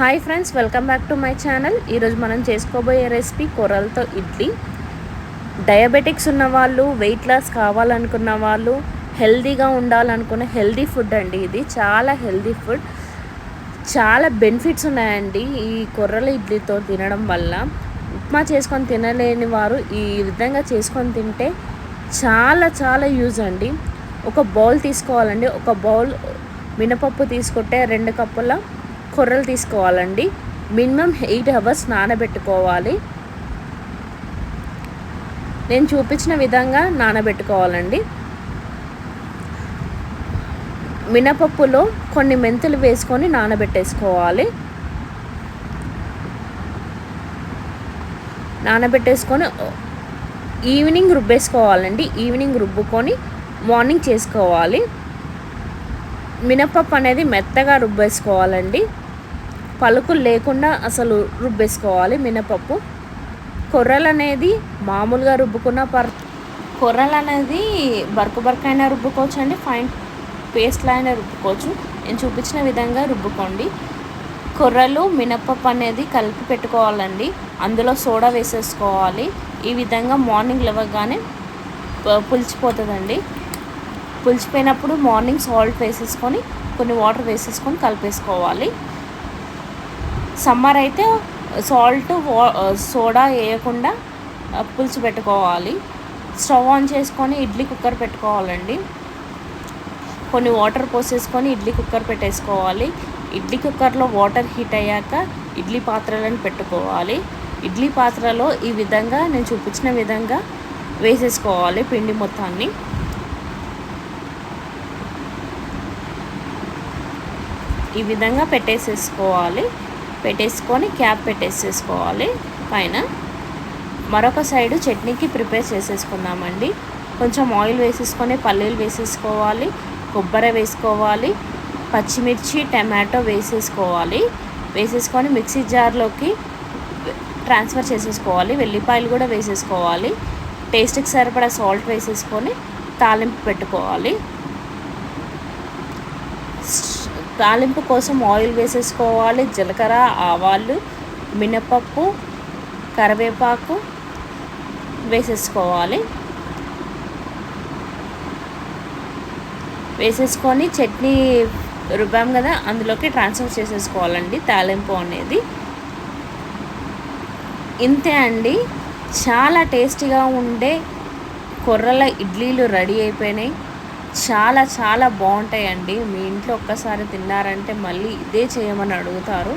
Hi friends welcome back to my channel. ఈరోజు మనం చేసుకోబోయే రెసిపీ కొర్రలతో ఇడ్లీ. డయాబెటిక్స్ ఉన్న వాళ్ళు వెయిట్ లాస్ కావాలనుకున్న వాళ్ళు హెల్దీగా ఉండాలనుకున్న హెల్దీ ఫుడ్ అండి ఇది. చాలా హెల్దీ ఫుడ్. చాలా బెనిఫిట్స్ ఉన్నాయండి ఈ కొర్రల ఇడ్లీతో తినడం వల్ల. ఉప్మా చేసుకొని తినలేని వారు ఈ విధంగా చేసుకొని తింటే చాలా చాలా యూజ్ అండి. ఒక బౌల్ తీసుకోవాలండి. ఒక బౌల్ మినపప్పు తీసుకుంటే రెండు కప్పుల కొర్రలు తీసుకోవాలండి. మినిమం ఎయిట్ అవర్స్ నానబెట్టుకోవాలి. నేను చూపించిన విధంగా నానబెట్టుకోవాలండి. మినపప్పులో కొన్ని మెంతులు వేసుకొని నానబెట్టేసుకోవాలి. నానబెట్టేసుకొని ఈవినింగ్ రుబ్బేసుకోవాలండి. ఈవినింగ్ రుబ్బుకొని మార్నింగ్ చేసుకోవాలి. మినపప్పు అనేది మెత్తగా రుబ్బేసుకోవాలండి. పలుకులు లేకుండా అసలు రుబ్బేసుకోవాలి మినపప్పు. కొర్రలు అనేది మామూలుగా రుబ్బుకున్న పర్ కొర్రలు అనేది బరకు బర్క్ అయినా రుబ్బుకోవచ్చు అండి ఫైన్ పేస్ట్లో అయినా రుబ్బుకోవచ్చు. నేను చూపించిన విధంగా రుబ్బుకోండి. కొర్రలు మినపప్పు అనేది కలిపి పెట్టుకోవాలండి. అందులో సోడా వేసేసుకోవాలి. ఈ విధంగా మార్నింగ్ లేవగానే పులిచిపోతుందండి. పులిచిపోయినప్పుడు మార్నింగ్ సాల్ట్ వేసేసుకొని కొన్ని వాటర్ వేసేసుకొని కలిపేసుకోవాలి. సమ్మర్ అయితే సాల్ట్ సోడా వేయకుండా పులుసు పెట్టుకోవాలి. స్టవ్ ఆన్ చేసుకొని ఇడ్లీ కుక్కర్ పెట్టుకోవాలండి. కొన్ని వాటర్ పోసేసుకొని ఇడ్లీ కుక్కర్ పెట్టేసుకోవాలి. ఇడ్లీ కుక్కర్లో వాటర్ హీట్ అయ్యాక ఇడ్లీ పాత్రలను పెట్టుకోవాలి. ఇడ్లీ పాత్రలో ఈ విధంగా నేను చూపించిన విధంగా వేసేసుకోవాలి పిండి మొత్తాన్ని. ఈ విధంగా పెట్టేసేసుకోవాలి. పెట్టేసుకొని క్యాప్ పెట్టేసేసుకోవాలి. పైన మరొక సైడు చట్నీకి ప్రిపేర్ చేసేసుకుందామండి. కొంచెం ఆయిల్ వేసేసుకొని పల్లీలు వేసేసుకోవాలి. కొబ్బరి వేసుకోవాలి. పచ్చిమిర్చి టమాటో వేసేసుకోవాలి. వేసేసుకొని మిక్సీ జార్లోకి ట్రాన్స్ఫర్ చేసేసుకోవాలి. వెల్లిపాయలు కూడా వేసేసుకోవాలి. టేస్ట్కి సరిపడా సాల్ట్ వేసేసుకొని తాలింపు పెట్టుకోవాలి. తాలింపు కోసం ఆయిల్ వేసేసుకోవాలి. జీలకర్ర ఆవాలు మినపప్పు కరివేపాకు వేసేసుకోవాలి. వేసేసుకొని చట్నీ రుబ్బాం కదా అందులోకి ట్రాన్స్ఫర్ చేసేసుకోవాలండి తాలింపు అనేది. ఇంతే అండి. చాలా టేస్టీగా ఉండే కొర్రల ఇడ్లీలు రెడీ అయిపోయినాయి. చాలా చాలా బాగుంటాయండి. మీ ఇంట్లో ఒక్కసారి తిన్నారంటే మళ్ళీ ఇదే చేయమని అడుగుతారు.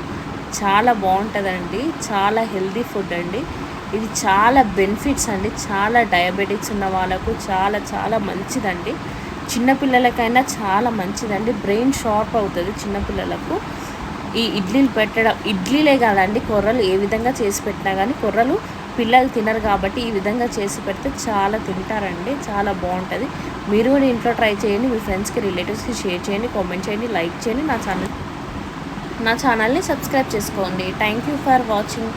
చాలా బాగుంటుందండి. చాలా హెల్దీ ఫుడ్ అండి. ఇది చాలా బెనిఫిట్స్ అండి. చాలా డయాబెటిక్స్ ఉన్న వాళ్ళకు చాలా చాలా మంచిదండి. చిన్నపిల్లలకైనా చాలా మంచిదండి. బ్రెయిన్ షార్ప్ అవుతుంది చిన్నపిల్లలకు ఈ ఇడ్లీలు పెట్టడం ఇడ్లీలే కాదండి కొర్రలు ఏ విధంగా చేసి పెట్టినా కానీ కొర్రలు పిల్లలు తినరు కాబట్టి ఈ విధంగా చేసి పెడితే చాలా తింటారండి చాలా బాగుంటుంది. మీరు కూడా ఇంట్లో ట్రై చేయండి మీ ఫ్రెండ్స్కి రిలేటివ్స్కి షేర్ చేయండి కామెంట్ చేయండి లైక్ చేయండి నా ఛానల్ నా ఛానల్ని సబ్స్క్రైబ్ చేసుకోండి. Thank you for watching.